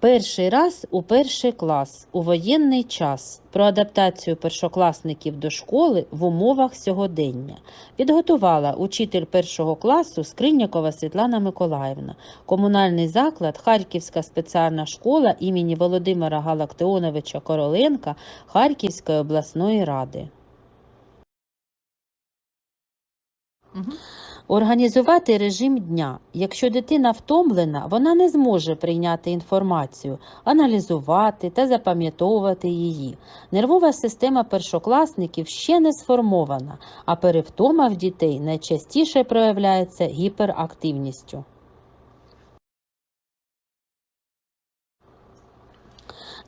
Перший раз у перший клас у воєнний час про адаптацію першокласників до школи в умовах сьогодення. Підготувала учитель першого класу Скринякова Світлана Миколаївна, комунальний заклад Харківська спеціальна школа імені Володимира Галактеоновича Короленка Харківської обласної ради. Організувати режим дня. Якщо дитина втомлена, вона не зможе прийняти інформацію, аналізувати та запам'ятовувати її. Нервова система першокласників ще не сформована, а перевтома в дітей найчастіше проявляється гіперактивністю.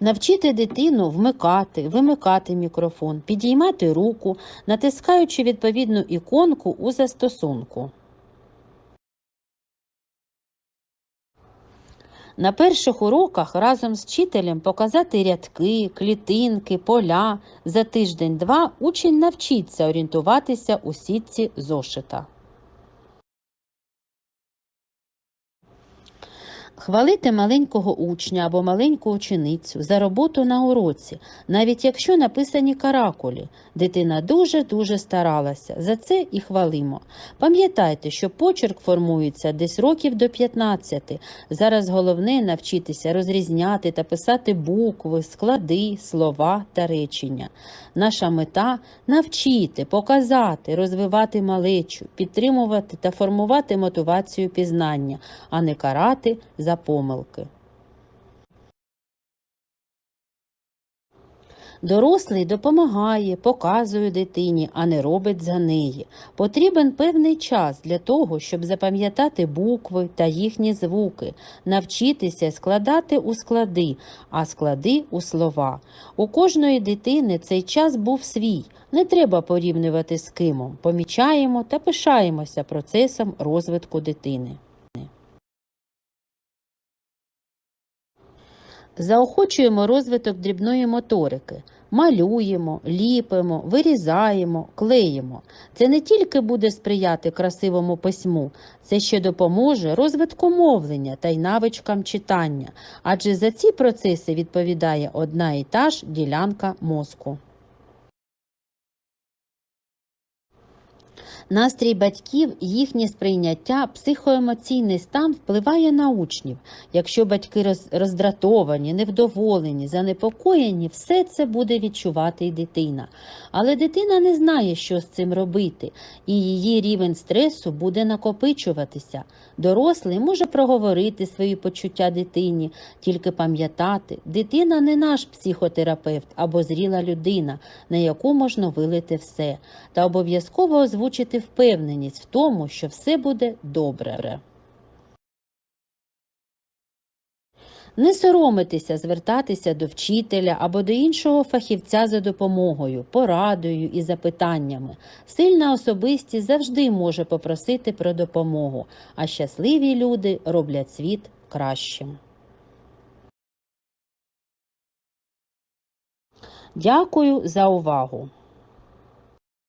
Навчити дитину вмикати, вимикати мікрофон, підіймати руку, натискаючи відповідну іконку у застосунку. На перших уроках разом з вчителем показати рядки, клітинки, поля. За тиждень-два учень навчиться орієнтуватися у сітці зошита. Хвалити маленького учня або маленьку ученицю за роботу на уроці, навіть якщо написані каракулі. Дитина дуже-дуже старалася, за це і хвалимо. Пам'ятайте, що почерк формується десь років до 15. Зараз головне навчитися розрізняти та писати букви, склади, слова та речення. Наша мета навчити, показати, розвивати малечу, підтримувати та формувати мотивацію пізнання, а не карати за помилки. Дорослий допомагає, показує дитині, а не робить за неї. Потрібен певний час для того, щоб запам'ятати букви та їхні звуки, навчитися складати у склади, а склади у слова. У кожної дитини цей час був свій. Не треба порівнювати з кимом. Помічаємо та пишаємося процесом розвитку дитини. Заохочуємо розвиток дрібної моторики. Малюємо, ліпимо, вирізаємо, клеїмо. Це не тільки буде сприяти красивому письму, це ще допоможе розвитку мовлення та й навичкам читання, адже за ці процеси відповідає одна і та ж ділянка мозку. Настрій батьків, їхнє сприйняття, психоемоційний стан впливає на учнів. Якщо батьки роздратовані, невдоволені, занепокоєні, все це буде відчувати і дитина. Але дитина не знає, що з цим робити, і її рівень стресу буде накопичуватися. Дорослий може проговорити свої почуття дитині, тільки пам'ятати, дитина не наш психотерапевт або зріла людина, на яку можна вилити все, та обов'язково озвучити впевненість в тому, що все буде добре. Не соромитися звертатися до вчителя або до іншого фахівця за допомогою, порадою і запитаннями. Сильна особистість завжди може попросити про допомогу, а щасливі люди роблять світ кращим. Дякую за увагу!